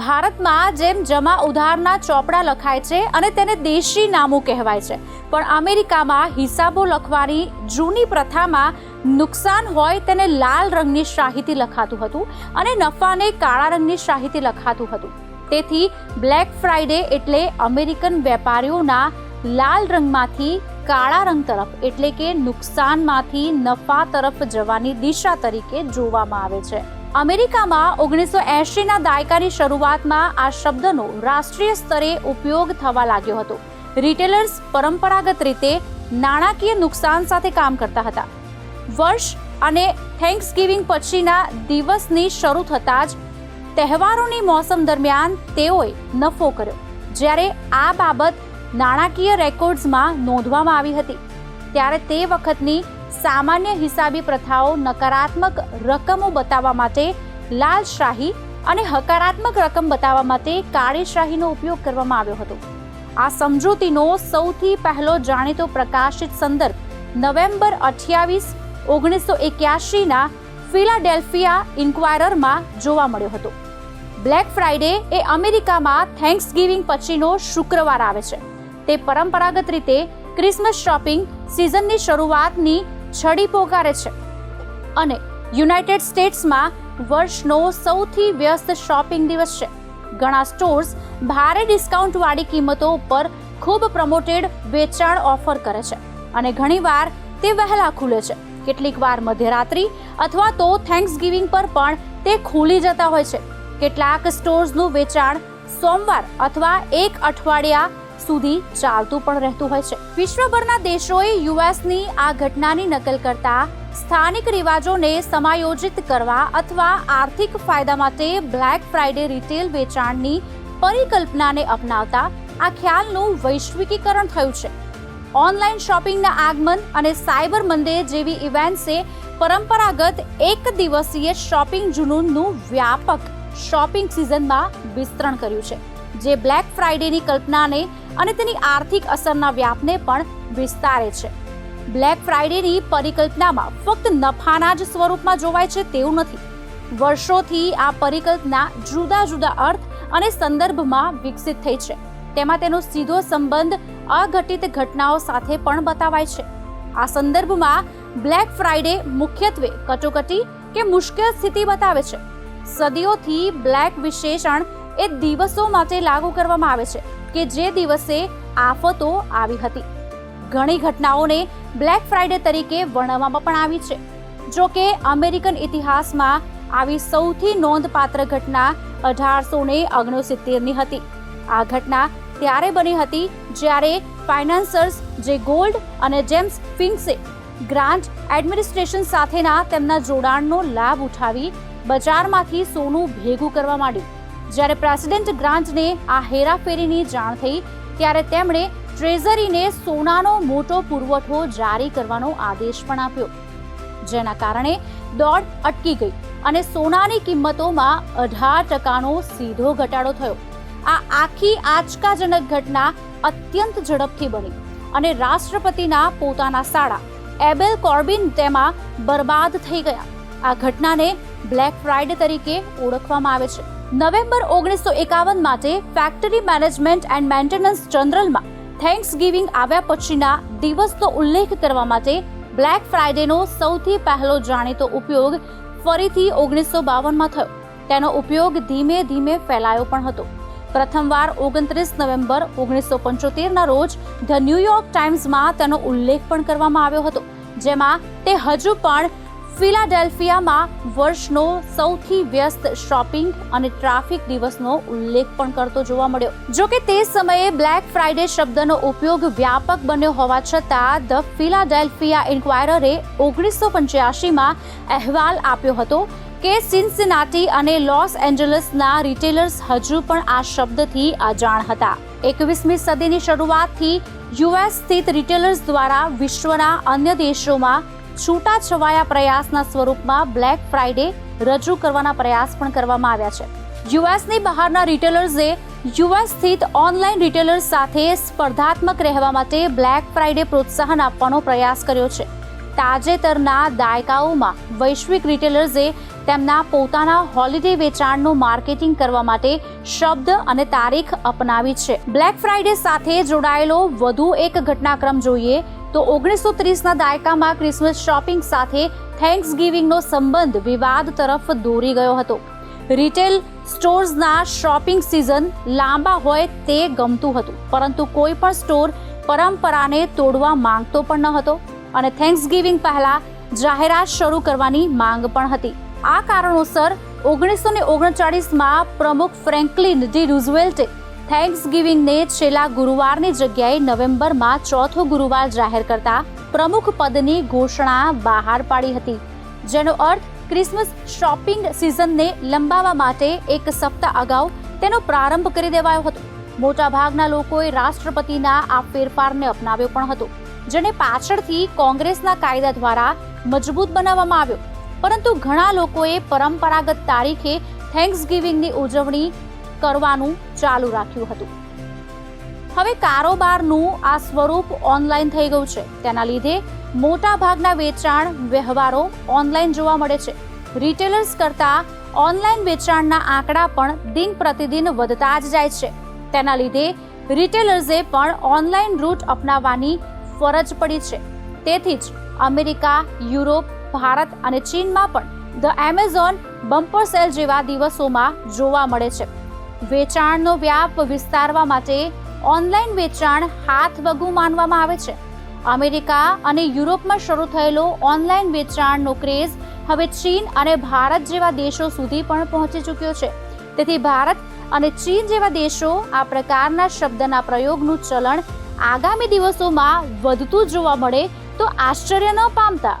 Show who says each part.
Speaker 1: ભારતમાં જેમ જમા ઉધારના ચોપડા લખાય છે અને તેને દેશી નામું કહેવાય છે. પણ અમેરિકામાં હિસાબો લખવાની જૂની પ્રથામાં નુકસાન હોય તેને લાલ રંગની શાહીથી લખાતું હતું અને નફાને કાળા રંગની શાહીથી લખાતું હતું. તેથી બ્લેક ફ્રાઈડે એટલે અમેરિકન વેપારીઓના લાલ રંગમાંથી કાળા રંગ તરફ, એટલે કે નુકસાનમાંથી નફા તરફ જવાની દિશા તરીકે જોવામાં આવે છે. અમેરિકામાં ઓગણીસો એંશીના દાયકાની શરૂઆતમાં આ શબ્દનો રાષ્ટ્રીય સ્તરે ઉપયોગ થવા લાગ્યો હતો. રિટેલર્સ પરંપરાગત રીતે નાણાકીય નુકસાન સાથે કામ કરતા હતા. વર્ષ અને થેન્ક્સ ગિવિંગ પછીના દિવસની શરૂ થતાં જ તહેવારોની મોસમ દરમિયાન તેઓએ નફો કર્યો, જ્યારે આ બાબત નાણાકીય રેકોર્ડ્સમાં નોંધવામાં આવી હતી. ત્યારે તે વખતની સામાન્ય હિસાબી પ્રથાઓ નકારાત્મક રકમો બતાવવા માટે લાલ શાહી અને હકારાત્મક રકમ બતાવવા માટે કાળી શાહીનો ઉપયોગ કરવામાં આવ્યો હતો. આ સમજૂતીનો સૌથી પહેલો જાણીતો પ્રકાશિત સંદર્ભ નવેમ્બર અઠ્યાવીસ, ઓગણીસો એક્યાસીના ફિલાડેલ્ફિયા ઇન્ક્વાયરરમાં જોવા મળ્યો હતો. બ્લેક ફ્રાઇડે એ અમેરિકામાં થેન્ક્સ ગિવિંગ પછીનો શુક્રવાર આવે છે. તે પરંપરાગત રીતે ક્રિસમસ શોપિંગ સિઝનની શરૂઆતની છડી પોકારે છે. અને યુનાઇટેડ સ્ટેટ્સમાં વર્ષનો સૌથી વ્યસ્ત શોપિંગ દિવસ છે. ઘણા સ્ટોર્સ ભારે ડિસ્કાઉન્ટવાળી કિંમતો ઉપર ખૂબ પ્રમોટેડ વેચાણ ઓફર કરે છે. અને ઘણીવાર તે વહેલા ખુલે છે. કેટલીક વાર મધ્યરાત્રિ અથવા તો થેન્ક્સ ગિવિંગ પર પણ તે ખુલી જતા હોય છે. કેટલાક સ્ટોર્સનું વેચાણ સોમવાર અથવા એક અઠવાડિયા સુધી ચાલતું પણ રહેતું હોય છે. વિશ્વભરના દેશોએ યુએસની આ ઘટનાની નકલ કરતા સ્થાનિક રિવાજોને સમાયોજિત કરવા અથવા આર્થિક ફાયદા માટે બ્લેક ફ્રાઇડે રિટેલ વેચાણની પરિકલ્પનાને અપનાવતા આ ખ્યાલનું વૈશ્વિકીકરણ થયું છે. ઓનલાઈન શોપિંગના આગમન અને સાયબર મંડે જેવી ઇવેન્ટ્સે પરંપરાગત એક દિવસીય શોપિંગ જુનૂનનું વ્યાપક શોપિંગ સિઝનમાં વિસ્તરણ કર્યું છે, જે બ્લેક ફ્રાઇડેની કલ્પનાને અને તેની આર્થિક અસરના વ્યાપને પણ વિસ્તારે છે. બ્લેક ફ્રાઇડેની પરિકલ્પનામાં ફક્ત નફાના જ સ્વરૂપમાં જોવાય છે તેવું નથી. વર્ષોથી આ પરિકલ્પના જુદા જુદા અર્થ અને સંદર્ભમાં વિકસિત થઈ છે. તેમાં તેનો સીધો સંબંધ અઘટિત ઘટનાઓ સાથે પણ બતાવાય છે. આ સંદર્ભમાં બ્લેક ફ્રાઇડે મુખ્યત્વે કટોકટી કે મુશ્કેલ સ્થિતિ બતાવે છે. સદીઓથી બ્લેક વિશેષણ એ દિવસો માટે લાગુ કરવામાં આવે છે. કે જે દિવસે આફતો આવી હતી. ઘણી ઘટનાઓને બ્લેક ફ્રાઇડે તરીકે વર્ણવવામાં પણ આવી છે. જો કે અમેરિકન ઇતિહાસમાં આવી સૌથી નોંધપાત્ર ઘટના અઢારસો ને ઓગણસિત્તેરની હતી. આ ઘટના ત્યારે બની હતી જ્યારે ફાઇનાન્સર્સ જે ગોલ્ડ અને જેમ્સ ફિન્ક્સે ગ્રાન્ટ એડમિનિસ્ટ્રેશન સાથેના તેમના જોડાણનો લાભ ઉઠાવી બજારમાંથી સોનું ભેગું કરવા માંડ્યું. જ્યારે પ્રેસિડેન્ટ ગ્રાન્ટને આ હેરાફેરીની જાણ થઈ, ત્યારે તેમણે ટ્રેઝરીને સોનાનો મોટો પુરવઠો જારી કરવાનો આદેશ પણ આપ્યો. જેના કારણે દોડ અટકી ગઈ અને સોનાની કિંમતોમાં અઢાર ટકાનો સીધો ઘટાડો થયો. આ આખી આંચકાજનક ઘટના અત્યંત ઝડપથી બની અને રાષ્ટ્રપતિના પોતાના સાળા એબેલ કોર્બિન તેમાં બરબાદ થઈ ગયા. આ ઘટનાને બ્લેક ફ્રાઇડે તરીકે ઓળખવામાં આવે છે. નવેમ્બર ઓગણીસો એકાવન માટે ફેક્ટરી મેનેજમેન્ટ એન્ડ મેન્ટેનન્સ જનરલમાં થેન્ક્સ ગિવિંગ આવ્યા પછીના દિવસનો ઉલ્લેખ કરવા માટે બ્લેક ફ્રાઇડેનો સૌથી પહેલો જાણીતો ઉપયોગ ફરીથી ઓગણીસો બાવનમાં થયો. તેનો ઉપયોગ ધીમે ધીમે ફેલાયો પણ હતો. પ્રથમવાર ઓગણત્રીસ નવેમ્બર ઓગણીસો પંચોતેરના રોજ ધ ન્યૂયોર્ક ટાઈમ્સમાં તેનો ઉલ્લેખ પણ કરવામાં આવ્યો હતો, જેમાં તે હજુ પણ ફિલાડેલ્ફિયામાં વર્ષનો સૌથી વ્યસ્ત શોપિંગ અને ટ્રાફિક દિવસનો ઉલ્લેખ પણ કરતો જોવા મળ્યો. જો કે તે સમયે બ્લેક ફ્રાઇડે શબ્દનો ઉપયોગ વ્યાપક બન્યો હોવા છતાં, ધ ફિલાડેલ્ફિયા ઇન્ક્વાયરરે ઓગણીસો પંચ્યાસીમાં અહેવાલ આપ્યો હતો કે સિન્સિનાટી અને લોસ એન્જલસના રિટેલર્સ હજુ પણ આ શબ્દથી અજાણ હતા. એકવીસમી સદીની શરૂઆતથી યુએસ સ્થિત રિટેલર્સ દ્વારા વિશ્વના અન્ય દેશોમાં છૂટાછવાયા પ્રયાસના સ્વરૂપમાં બ્લેક ફ્રાઇડે રજૂ કરવાના પ્રયાસ પણ કરવામાં આવ્યા છે. યુએસની બહારના રિટેલર્સે યુએસ સ્થિત ઓનલાઈન રિટેલર્સ સાથે સ્પર્ધાત્મક રહેવા માટે બ્લેક ફ્રાઇડે પ્રોત્સાહન આપવાનો પ્રયાસ કર્યો છે. તાજેતરના દાયકાઓમાં વૈશ્વિક રિટેલર્સે તેમના પોતાના હોલિડે વેચાણનું માર્કેટિંગ કરવા માટે શબ્દ અને તારીખ અપનાવી છે. બ્લેક ફ્રાઇડે સાથે જોડાયેલો વધુ એક ઘટનાક્રમ જોઈએ તો ઓગણીસો ત્રીસના દાયકામાં ક્રિસમસ શોપિંગ સાથે થેન્ક્સ ગિવિંગનો સંબંધ વિવાદ તરફ દોરી ગયો હતો. રિટેલ સ્ટોર્સના શોપિંગ સિઝન લાંબા હોય તે ગમતું હતું, પરંતુ કોઈ પણ સ્ટોર પરંપરાને તોડવા માંગતો પણ ન હતો અને થેન્ક્સ ગિવિંગ પહેલાં જાહેરાત શરૂ કરવાની માંગ પણ હતી. આ કારણોસર ઓગણીસો ને ઓગણચાળીસમાં પ્રમુખ ફ્રેન્કલિન ડી રૂઝવેલ્ટે થેન્ક્સ ગિવિંગને છેલ્લા ગુરુવારની જગ્યાએ નવેમ્બરમાં ચોથો ગુરુવાર જાહેર કરતા પ્રમુખ પદની ઘોષણા બહાર પાડી હતી, જેનો અર્થ ક્રિસમસ શોપિંગ સિઝનને લંબાવવા માટે એક સપ્તાહ અગાઉ તેનો પ્રારંભ કરી દેવાયો હતો. મોટાભાગના લોકોએ રાષ્ટ્રપતિના આ ફેરફારને અપનાવ્યો પણ હતો, જેને પાછળથી કોંગ્રેસના કાયદા દ્વારા મજબૂત બનાવવામાં આવ્યો. પરંતુ ઘણા લોકોએ પરંપરાગત તારીખે થેન્ક્સ ગિવિંગની ઉજવણી કરવાનું ચાલુ રાખ્યું હતું. હવે કારોબારનું આ સ્વરૂપ ઓનલાઈન થઈ ગયું છે. તેના લીધે મોટા ભાગના વેચાણ વ્યવહારો ઓનલાઈન જોવા મળે છે. રિટેલર્સ કરતાં ઓનલાઈન વેચાણના આંકડા પણ દિન પ્રતિદિન વધતા જ જાય છે. તેના લીધે રિટેલર્સે પણ ઓનલાઈન રૂટ અપનાવવાની ફરજ પડી છે. તેથી જ અમેરિકા, યુરોપ, ભારત અને ચીનમાં પણ ધ એમેઝોન બમ્પર સેલ જેવા દિવસોમાં જોવા મળે છે. વેચાણનો વ્યાપ વિસ્તારવા માટે ઓનલાઈન વેચાણ હાથ વગુ માનવામાં આવે છે. અમેરિકા અને યુરોપમાં શરૂ થયેલો ઓનલાઈન વેચાણનો ક્રેઝ હવે ચીન અને ભારત જેવા દેશો સુધી પણ પહોંચી ચૂક્યો છે. તેથી ભારત અને ચીન જેવા દેશો આ પ્રકારના શબ્દના પ્રયોગનું ચલણ આગામી દિવસોમાં વધતું જોવા મળે તો આશ્ચર્ય ન પામતા.